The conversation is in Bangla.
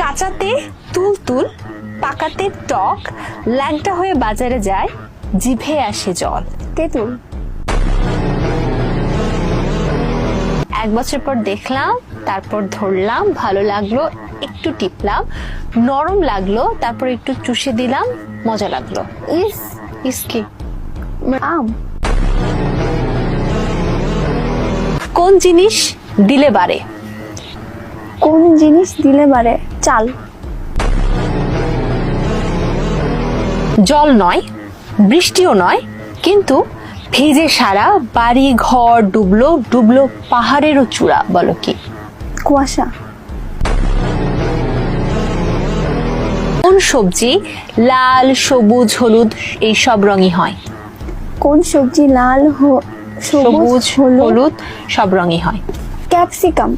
কাঁচাতে তুল তুল পাকাতে টক ল্যাংটা হয়ে বাজারে যায় জিভে আসে জল। তেঁতুল। এক বছর পর দেখলাম তারপর ধরলাম ভালো লাগল একটু টিপলাম নরম লাগল তারপর একটু চুষে দিলাম মজা লাগল। ইস ইসকি আম। কোন জিনিস দিলে বাড়ে? জিনিস দিলে বারে চাল। জল নয় বৃষ্টিও নয় কিন্তু ভেজে সারা বাড়ি ঘর ডুবলো ডুবলো পাহাড়েরও চূড়া বলো কি? কুয়াশা। কোন সবজি লাল সবুজ হলুদ এই সব রঙই হয়? কোন সবজি লাল সবুজ হলুদ সব রঙই হয়। ক্যাপসিকাম।